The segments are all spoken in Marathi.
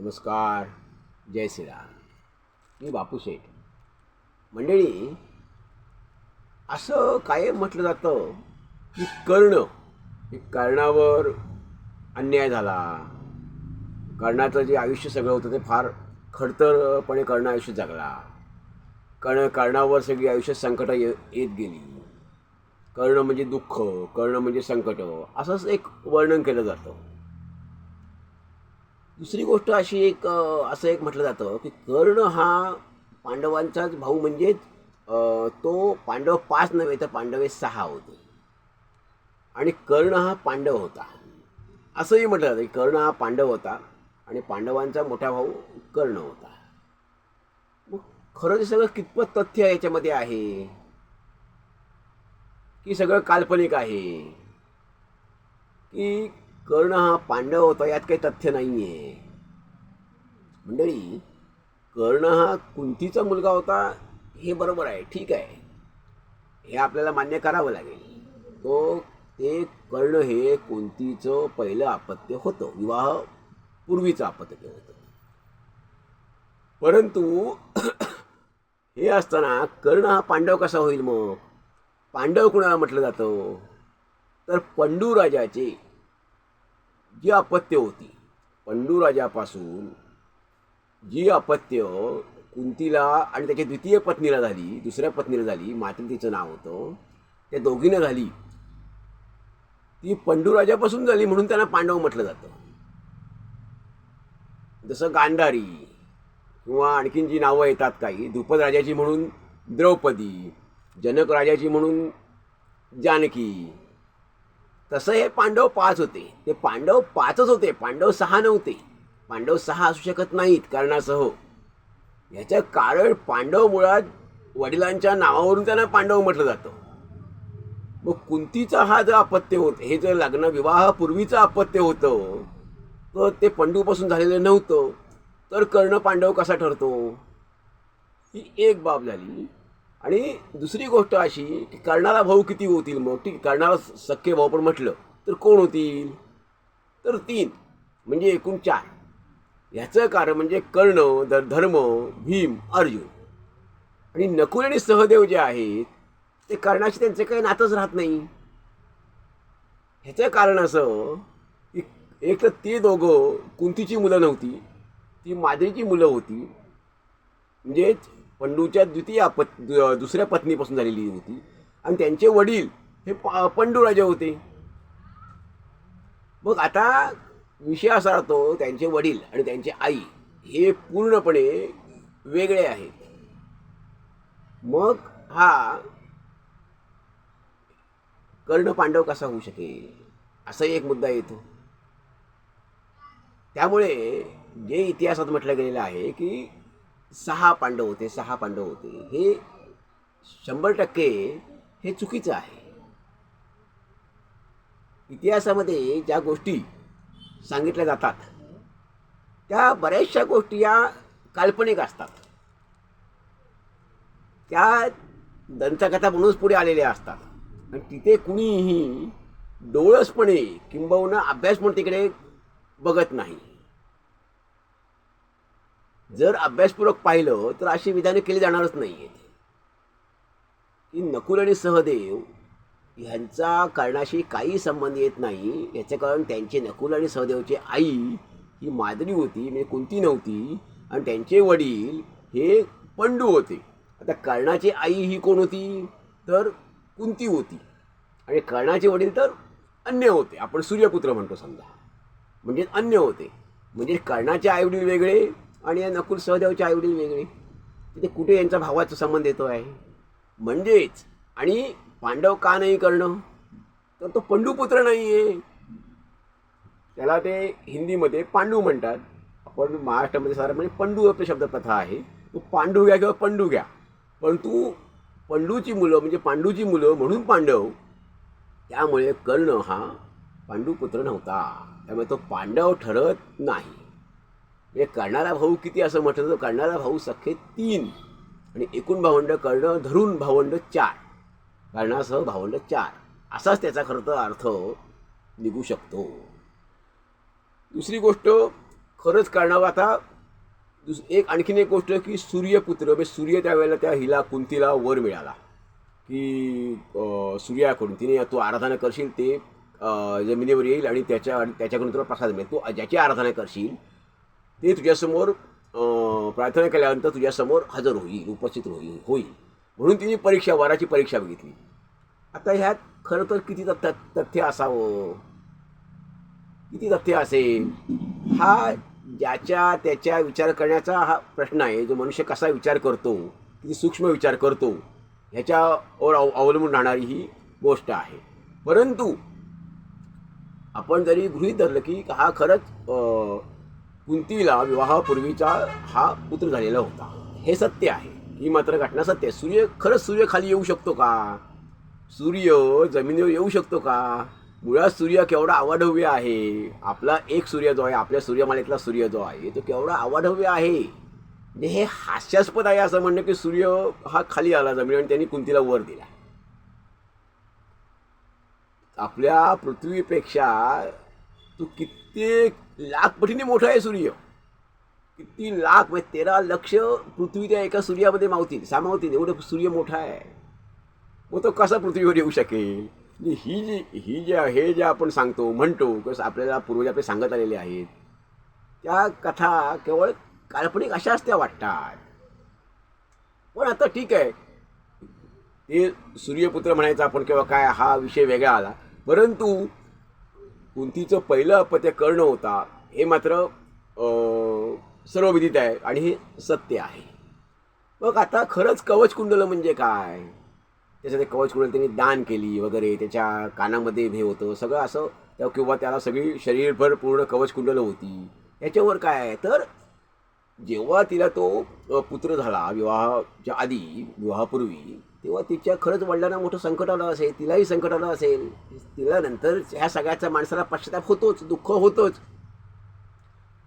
नमस्कार जय श्रीराम. मी बापू शेठ. मंडळी असं कायम म्हटलं जातं की कर्ण की कर्णावर अन्याय झाला. कर्णाचं जे आयुष्य सगळं होतं ते फार खडतरपणे कर्ण आयुष्य जगला. कर्ण कर्णावर सगळी आयुष्य संकट ये येत गेली. कर्ण म्हणजे दुःख कर्ण म्हणजे संकट असंच एक वर्णन केलं जातं. दुसरी गोष्ट अशी एक असं एक म्हटलं जातं की कर्ण हा पांडवांचाच भाऊ म्हणजेच तो पांडव पाच नव्हे तर पांडवे सहा होते. आणि कर्ण हा पांडव होता. असंही म्हटलं जातं की कर्ण हा पांडव होता आणि पांडवांचा मोठा भाऊ कर्ण होता. मग खरं ते सगळं कितपत तथ्य याच्यामध्ये आहे? की सगळं काल्पनिक आहे? की कर्ण हा पांडव होता यात काही तथ्य नाही आहे मंडळी कर्ण हा कुंतीचा मुलगा होता हे बरोबर आहे ठीक आहे. हे आपल्याला मान्य करावं लागेल. तो ते कर्ण हे कुंतीचं पहिलं अपत्य होतं विवाह पूर्वीचं अपत्य होतं. परंतु हे असताना कर्ण हा पांडव कसा होईल मग? पांडव कुणाला म्हटलं जातं? तर पंडू राजाचे जी अपत्य होती. पंडू राजापासून जी अपत्य कुंतीला आणि त्याच्या द्वितीय पत्नीला झाली दुसऱ्या पत्नीला झाली मात्र तिचं नाव होतं त्या दोघींना झाली. ती पंडूराजापासून झाली म्हणून त्यांना पांडव म्हटलं जातं. जसं गांधारी किंवा आणखीन जी नावं येतात काही द्रुपद राजाची म्हणून द्रौपदी जनक राजाची म्हणून जानकी तसं हे पांडव पाच होते. ते पांडव पाचच होते. पांडव सहा नव्हते. पांडव सहा असू शकत नाहीत कारणासह. याचं कारण पांडव मुळात वडिलांच्या नावावरून त्यांना पांडव म्हटलं जातं. मग कुंतीचा हा जो अपत्य होत हे जर लग्न विवाहापूर्वीचं अपत्य होतं तर ते पंडूपासून झालेलं नव्हतं. तर कर्ण पांडव कसा ठरतो? ही एक बाब झाली. आणि दुसरी गोष्ट अशी की कर्णाला भाऊ किती होतील मग? ठीक कर्णाला सख्खे भाऊ पण म्हटलं तर कोण होतील? तर तीन म्हणजे एकूण चार. ह्याचं कारण म्हणजे कर्ण ध धर्म भीम अर्जुन. आणि नकुल आणि सहदेव जे आहेत ते कर्णाशी त्यांचं काही नातंच राहत नाही. ह्याचं कारण असं की एक तर ते दोघं कुंतीची मुलं नव्हती ती माद्रीची मुलं होती. म्हणजेच पंडूच्या द्वितीय पत् दुसऱ्या पत्नीपासून झालेली होती. आणि त्यांचे वडील हे पंडू राजा होते. मग आता विषय असा राहतो त्यांचे वडील आणि त्यांची आई हे पूर्णपणे वेगळे आहेत. मग हा कर्ण पांडव कसा होऊ शकेल? असाही एक मुद्दा येतो. त्यामुळे जे इतिहासात म्हटलं गेलेलं आहे की सहा पांडव होते सहा पांडव होते. हे शंभर टक्के हे चुकीचं आहे. इतिहासामध्ये ज्या गोष्टी सांगितल्या जातात त्या बऱ्याचशा गोष्टी या काल्पनिक असतात. त्या दंतकथा म्हणूनच पुढे आलेल्या असतात. आणि तिथे कुणीही डोळसपणे किंबहुना अभ्यास म्हणून तिकडे बघत नाही. जर अभ्यासपूर्वक पाहिलं तर अशी विधाने केली जाणारच नाही आहेत की नकुल आणि सहदेव ह्यांचा कर्णाशी काही संबंध येत नाही. याचं कारण त्यांचे नकुल आणि सहदेवची आई ही मादरी होती म्हणजे कुंती नव्हती. आणि त्यांचे वडील हे पंडू होते. आता कर्णाची आई ही कोण होती? तर कुंती होती. आणि कर्णाचे वडील तर अन्य होते. आपण सूर्यपुत्र म्हणतो समजा. म्हणजे अन्य होते. म्हणजे कर्णाचे आईवडील वेगळे आणि या नकुल सहदेवचे आईवडील वेगळे. तिथे कुठे यांचा भावाचा संबंध येतो आहे? म्हणजेच आणि पांडव का नाही करणं? तर तो पंडूपुत्र नाही आहे त्याला ते हिंदीमध्ये पांडू म्हणतात. आपण महाराष्ट्रामध्ये सारा म्हणजे पंडू शब्द शब्दप्रथा आहे. तो पांडू घ्या किंवा पंडू घ्या. परंतु पंडूची मुलं म्हणजे पांडूची मुलं म्हणून पांडव त्यामुळे कर्ण हा पांडुपुत्र नव्हता. त्यामुळे तो पांडव ठरत नाही. म्हणजे करणारा भाऊ किती असं म्हटलं तर करणारा भाऊ सख्खे तीन आणि एकूण भावंड कर्ण धरून भावंड चार. कर्णासह भावंड चार. असाच त्याचा खरं तर अर्थ निघू शकतो. दुसरी गोष्ट खरंच कारणावं आता दुस एक आणखीन एक गोष्ट की सूर्यपुत्र म्हणजे सूर्य त्यावेळेला त्या हिला कुंतीला वर मिळाला. की सूर्याकडून तिने तू आराधना करशील ते जमिनीवर येईल आणि त्याच्या त्याच्याकडून तुला प्रसाद मिळेल. तू ज्याची आराधना करशील ते तुझ्यासमोर अं, प्रार्थना केल्यानंतर तुझ्यासमोर हजर होईल उपस्थित होईल होईल. म्हणून तिने परीक्षा वराची परीक्षा बघितली. आता ह्यात खरं तर किती तथ्य तथ्य असावं? किती तथ्य असेल? हा ज्याच्या त्याच्या विचार करण्याचा हा प्रश्न आहे जो मनुष्य कसा विचार करतो किती सूक्ष्म विचार करतो ह्याच्यावर अव अवलंबून राहणारी ही गोष्ट आहे. परंतु आपण जरी गृहीत धरलं की हा खरंच कुंतीला विवाहापूर्वीचा हा पुत्र झालेला होता. हे सत्य आहे. ही मात्र घटना सत्य आहे. सूर्य खरंच सूर्य खाली येऊ शकतो का? सूर्य जमिनीवर येऊ शकतो का? मुळात सूर्य केवढा अवाढव्य आहे. आपला एक सूर्य जो आहे आपल्या सूर्यमालेतला सूर्य जो आहे तो केवढा अवाढव्य आहे. म्हणजे हे हास्यास्पद आहे असं म्हणणं की सूर्य हा खाली आला जमिनीवर आणि त्यांनी कुंतीला वर दिला. आपल्या पृथ्वीपेक्षा तू कित्येक लाख पटीने मोठा आहे सूर्य. किती लाख म्हणजे तेरा लक्ष पृथ्वी त्या एका सूर्यामध्ये मावतील सामावतील. एवढं सूर्य मोठा आहे. मग तो कसा पृथ्वीवर येऊ शकेल? ही जी ही जे हे जे आपण सांगतो म्हणतो कसं आपल्याला पूर्वज आपले सांगत आलेले आहेत त्या कथा केवळ काल्पनिक अशाच त्या वाटतात. पण आता ठीक आहे. ते सूर्यपुत्र म्हणायचं आपण किंवा काय हा विषय वेगळा आला. परंतु कुंतीचं पहिलं अपत्य कर्ण होता हे मात्र अं, सर्वविदित आहे आणि हे सत्य आहे. मग आता खरंच कवच कुंडलं म्हणजे काय? त्याचं ते कवच कुंडल त्यांनी दान केली वगैरे त्याच्या कानामध्ये हे होतं सगळं असं त्या- किंवा त्याला सगळी शरीरभर पूर्ण कवच कुंडलं होती. याच्यावर काय आहे? तर जेव्हा तिला तो पुत्र झाला विवाहाच्या आधी विवाहापूर्वी तेव्हा तिच्या खरंच वडिलांना मोठं संकट आलं असेल तिलाही संकट आलं असेल. तिला नंतर ह्या सगळ्याचा माणसाला पश्चाताप होतोच दुःख होतोच.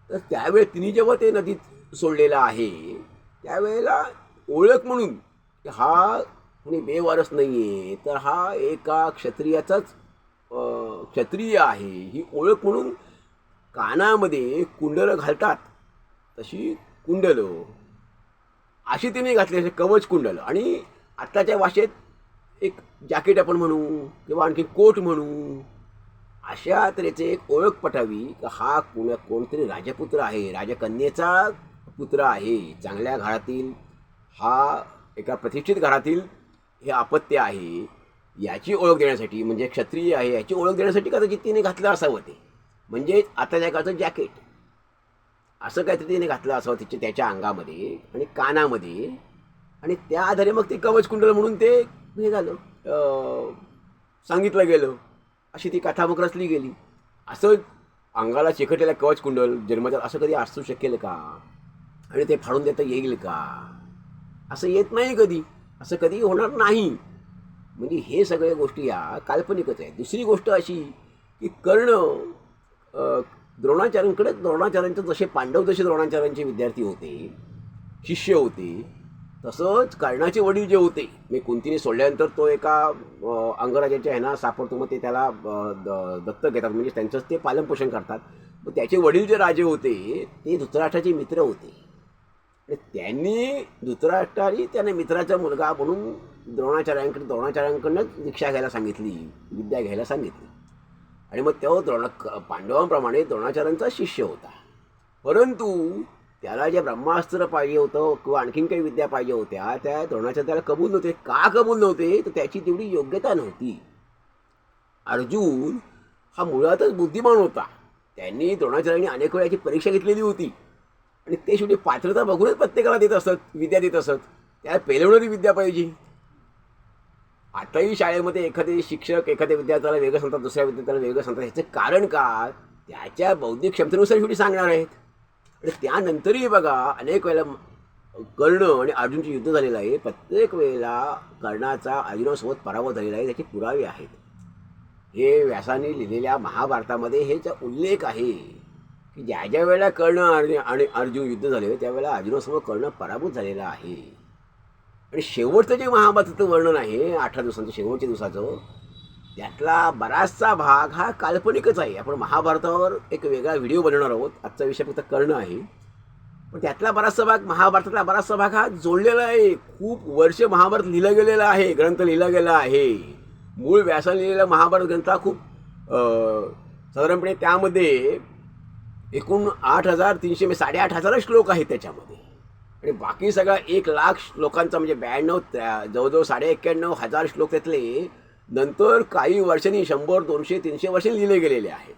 तर त्यावेळी तिने जेव्हा ते नदीत सोडलेलं आहे त्यावेळेला ओळख म्हणून हा कोणी बेवारस नाही आहे तर हा एका क्षत्रियाचाच क्षत्रिय आहे ही ओळख म्हणून कानामध्ये कुंडलं घालतात. तशी कुंडलं. अशी तिने घातली असे कवच कुंडलं. आणि आत्ताच्या भाषेत एक जॅकेट आपण म्हणू किंवा आणखी कोट म्हणू अशा तऱ्हेचे एक ओळख पटावी की हा कोणा कोणतरी राजपुत्र आहे राजकन्येचा पुत्र आहे. चांगल्या घरातील हा एका प्रतिष्ठित घरातील हे अपत्य आहे. याची ओळख देण्यासाठी म्हणजे क्षत्रिय आहे याची ओळख देण्यासाठी कदाचित तिने घातलं असावं ते. म्हणजे आताच्या काळचं जॅकेट. असं काहीतरी तिने घातलं असावं तिच्या त्याच्या अंगामध्ये आणि कानामध्ये. आणि त्या आधारे मग ते कवच कुंडल म्हणून ते हे झालं. सांगितलं गेलं. अशी ती कथा मग रचली गेली. असं अंगाला चिकटलेलं कवच कुंडल जन्मजात असं कधी असू शकेल का? आणि ते फाडून देता येईल का? असं येत नाही कधी. असं कधी होणार नाही. म्हणजे हे सगळ्या गोष्टी या काल्पनिकच आहे दुसरी गोष्ट अशी की कर्ण द्रोणाचार्यांकडे द्रोणाचार्यांचे जसे पांडव जसे द्रोणाचार्यांचे विद्यार्थी होते शिष्य होते. तसंच कर्णाचे वडील जे होते मी कुंतीने सोडल्यानंतर तो एका अंगराजाच्या ह्याना सापडतो. मग ते त्याला द- दत्तक घेतात. म्हणजे त्यांचंच ते पालनपोषण करतात. मग त्याचे वडील जे राजे होते ते धृतराष्ट्राचे मित्र होते. आणि त्यांनी धृतराष्ट्राने त्याने मित्राचा मुलगा म्हणून द्रोणाचार्यांकडे द्रोणाचार्यांकडनंच दीक्षा घ्यायला सांगितली विद्या घ्यायला सांगितली. आणि मग तो द्रोण पांडवांप्रमाणे द्रोणाचार्यांचा शिष्य होता. परंतु त्याला जे ब्रह्मास्त्र पाहिजे होतं किंवा आणखीन काही विद्या पाहिजे होत्या त्या द्रोणाच्या त्याला कबूल नव्हते. का कबूल नव्हते? तर त्याची तेवढी योग्यता नव्हती. अर्जुन हा मुळातच बुद्धिमान होता. त्यांनी द्रोणाचार्यांनी अनेक वेळाची परीक्षा घेतलेली होती. आणि ते शेवटी पात्रता बघूनच प्रत्येकाला देत असत विद्या देत असत. त्याला पेलवणारी विद्या पाहिजे. आताही शाळेमध्ये एखादे शिक्षक एखाद्या विद्यार्थ्याला वेगळं सांगतात दुसऱ्या विद्यार्थ्याला वेगळं सांगतात. ह्याचं कारण का त्याच्या बौद्धिक क्षमतेनुसार शेवटी सांगणार आहेत. आणि त्यानंतरही बघा अनेक वेळेला कर्ण आणि अर्जुनचे युद्ध झालेलं आहे. प्रत्येक वेळेला कर्णाचा अर्जुनासोबत पराभव झालेला आहे. त्याचे पुरावे आहेत. हे व्यासाने लिहिलेल्या महाभारतामध्ये हेचा उल्लेख आहे की ज्या ज्या वेळेला कर्ण अर्जुन आणि अर्जुन युद्ध झाले त्यावेळेला अर्जुनासमोर कर्ण पराभूत झालेला आहे. आणि शेवटचं जे महाभारताचं वर्णन आहे अठरा दिवसांचं शेवटच्या दिवसाचं त्यातला बराचसा भाग हा काल्पनिकच आहे. आपण महाभारतावर एक वेगळा व्हिडिओ बनवणार आहोत. आजचा विषय फक्त कर्ण आहे. पण त्यातला बराचसा भाग महाभारतातला बराचसा भाग हा जोडलेला आहे. खूप वर्ष महाभारत लिहिलं गेलेलं आहे. ग्रंथ लिहिला गेला आहे. मूळ व्यासा लिहिलेला महाभारत ग्रंथ हा खूप साधारणपणे त्यामध्ये एकूण आठ हजार तीनशे म्हणजे साडेआठ हजार श्लोक आहेत त्याच्यामध्ये. आणि बाकी सगळा एक लाख श्लोकांचा म्हणजे ब्याण्णव त्या- जवळजवळ साडे एक्क्याण्णव हजार श्लोक त्यातले नंतर काही वर्षांनी शंभर दोनशे तीनशे वर्षे लिहिले गेलेले आहेत.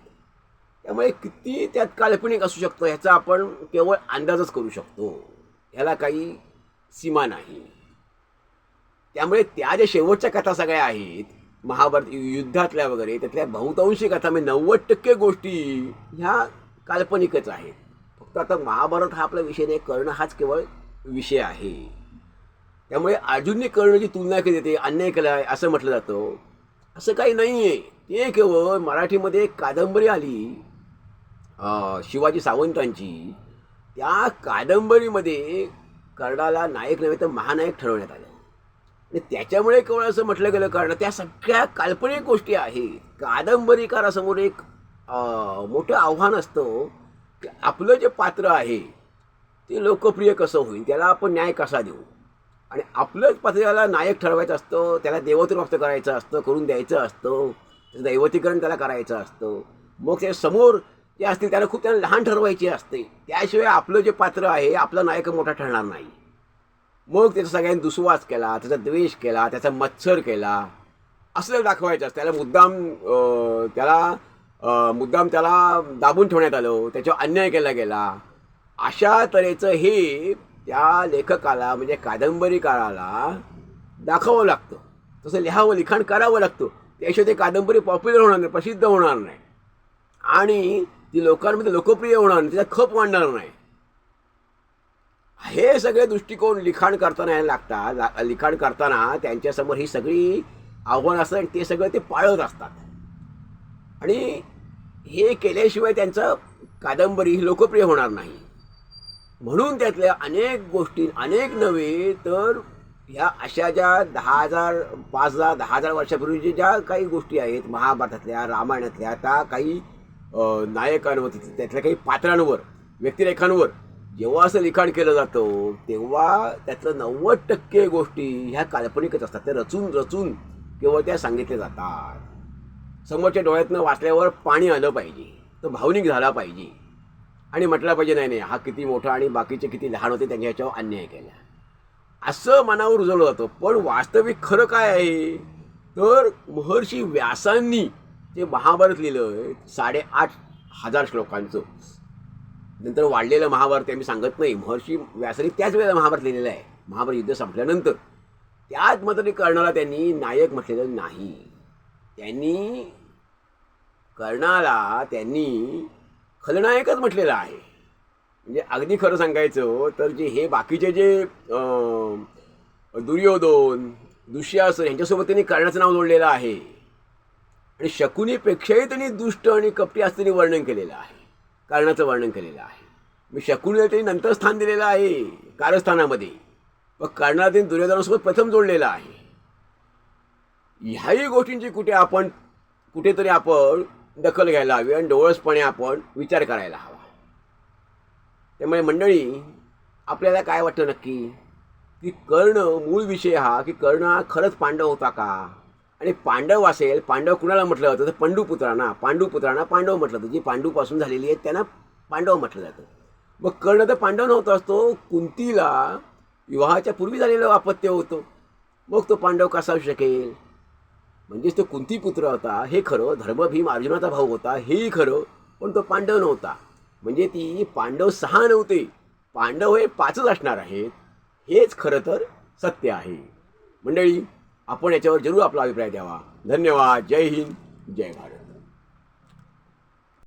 त्यामुळे किती त्यात काल्पनिक असू शकतं ह्याचा आपण केवळ अंदाजच करू शकतो. ह्याला काही सीमा नाही. त्यामुळे त्या ज्या शेवटच्या कथा सगळ्या आहेत महाभारत युद्धातल्या वगैरे त्यातल्या बहुतांशी कथा म्हणजे नव्वद टक्के गोष्टी ह्या काल्पनिकच आहेत. फक्त आता महाभारत हा आपला विषय नाही कर्ण हाच केवळ विषय आहे. त्यामुळे अर्जुनने कर्णची तुलना केली जाते अन्याय केला आहे असं म्हटलं जातं. असं काही नाही आहे ते केवळ मराठीमध्ये एक कादंबरी आली. शिवाजी सावंतांची. त्या कादंबरीमध्ये कर्णाला नायक नव्हे तर महानायक ठरवण्यात आलं. आणि त्याच्यामुळे केवळ असं म्हटलं गेलं कारण त्या सगळ्या काल्पनिक गोष्टी आहेत. कादंबरीकारासमोर एक मोठं आव्हान असतं की आपलं जे पात्र आहे ते लोकप्रिय कसं होईल? त्याला आपण न्याय कसा देऊ? आणि आपलंच पात्राला नायक ठरवायचं असतं त्याला देवत्व करायचं असतं करून द्यायचं असतं त्याचं दैवतीकरण त्याला करायचं असतं. मग त्या समोर जे असतील त्याला खूप त्याला लहान ठरवायचे असते. त्याशिवाय आपलं जे पात्र आहे आपला नायक मोठा ठरणार नाही. मग त्याचा सगळ्यांनी दुस्वास केला त्याचा द्वेष केला त्याचा मत्सर केला. असं दाखवायचं असतं. त्याला मुद्दाम त्याला मुद्दाम त्याला दाबून ठेवण्यात आलं त्याच्यावर अन्याय केला गेला. अशा तऱ्हेचं हे त्या लेखकाला म्हणजे कादंबरीकाराला दाखवावं लागतं. तसं लिहावं लिखाण करावं लागतं. त्याशिवाय ते कादंबरी पॉप्युलर होणार नाही प्रसिद्ध होणार नाही. आणि ती लोकांमध्ये लोकप्रिय होणार नाही त्याचा खप वाढणार नाही. हे सगळे दृष्टिकोन लिखाण करताना यायला लागतात. लिखाण करताना त्यांच्यासमोर ही सगळी आव्हानं असतात आणि ते सगळं ते पाळत असतात. आणि हे केल्याशिवाय त्यांचं कादंबरी ही लोकप्रिय होणार नाही. म्हणून त्यातल्या अनेक गोष्टी अनेक नव्हे तर ह्या अशा ज्या दहा हजार पाच हजार दहा हजार वर्षापूर्वीच्या ज्या काही गोष्टी आहेत महाभारतातल्या रामायणातल्या त्या काही नायकांवर त्यातल्या काही पात्रांवर व्यक्तिरेखांवर जेव्हा असं लिखाण केलं जातं तेव्हा त्यातलं नव्वद टक्के गोष्टी ह्या काल्पनिकच असतात. त्या रचून रचून केवळ त्या सांगितल्या जातात. समोरच्या डोळ्यातनं वाचल्यावर पाणी आलं पाहिजे तो भावनिक झाला पाहिजे. आणि म्हटलं पाहिजे नाही नाही हा किती मोठा आणि बाकीचे किती लहान होते त्यांच्या ह्याच्यावर अन्याय केला. असं मनावर रुजवलं जातं. पण वास्तविक खरं काय आहे? तर महर्षी व्यासांनी जे महाभारत लिहिलं साडेआठ हजार श्लोकांचं नंतर वाढलेलं महाभारत आम्ही सांगत नाही. महर्षी व्यासांनी त्याच वेळेला महाभारत लिहिलेलं आहे. महाभारत युद्ध संपल्यानंतर. त्याच मात्र कर्णाला त्यांनी नायक म्हटलेलं नाही. त्यांनी कर्णाला त्यांनी खलनायकच म्हटलेलं आहे. म्हणजे अगदी खरं सांगायचं तर जे हे बाकीचे जे दुर्योधन दुष्यासन यांच्यासोबत त्यांनी कर्णाचं नाव जोडलेलं आहे. आणि शकुनीपेक्षाही त्यांनी दुष्ट आणि कपटी असं त्यांनी वर्णन केलेलं आहे. कर्णाचं वर्णन केलेलं आहे. मी शकुनीला त्यांनी नंतर स्थान दिलेलं आहे कारस्थानामध्ये. मग कर्णाला त्यांनी दुर्योधनासोबत प्रथम जोडलेलं आहे. ह्याही गोष्टींची कुठे आपण कुठेतरी आपण दखल घ्यायला हवी आणि डोळसपणे आपण विचार करायला हवा. त्यामुळे मंडळी आपल्याला काय वाटतं नक्की? की कर्ण मूळ विषय हा की कर्ण हा खरंच पांडव होता का? आणि पांडव असेल पांडव कुणाला म्हटलं जातं? तर पांडुपुत्रांना पांडूपुत्रांना पांडव म्हटलं जातं. जी पांडूपासून झालेली आहेत त्यांना पांडव म्हटलं जातं. मग कर्ण तर पांडव नव्हता असतो कुंतीला विवाहाच्या पूर्वी झालेलं अपत्य होतं. मग तो पांडव कसा असू शकेल? म्हणजेच तो कुंतीपुत्र होता हे खरं धर्मभीम अर्जुनाचा भाऊ होता हेही खरं पण तो पांडव नव्हता. म्हणजे ती पांडव सहा नव्हते. पांडव हे पाचच असणार आहेत. हेच खरं तर सत्य आहे. मंडळी आपण याच्यावर जरूर आपला अभिप्राय द्यावा. धन्यवाद. जय हिंद. जय भारत.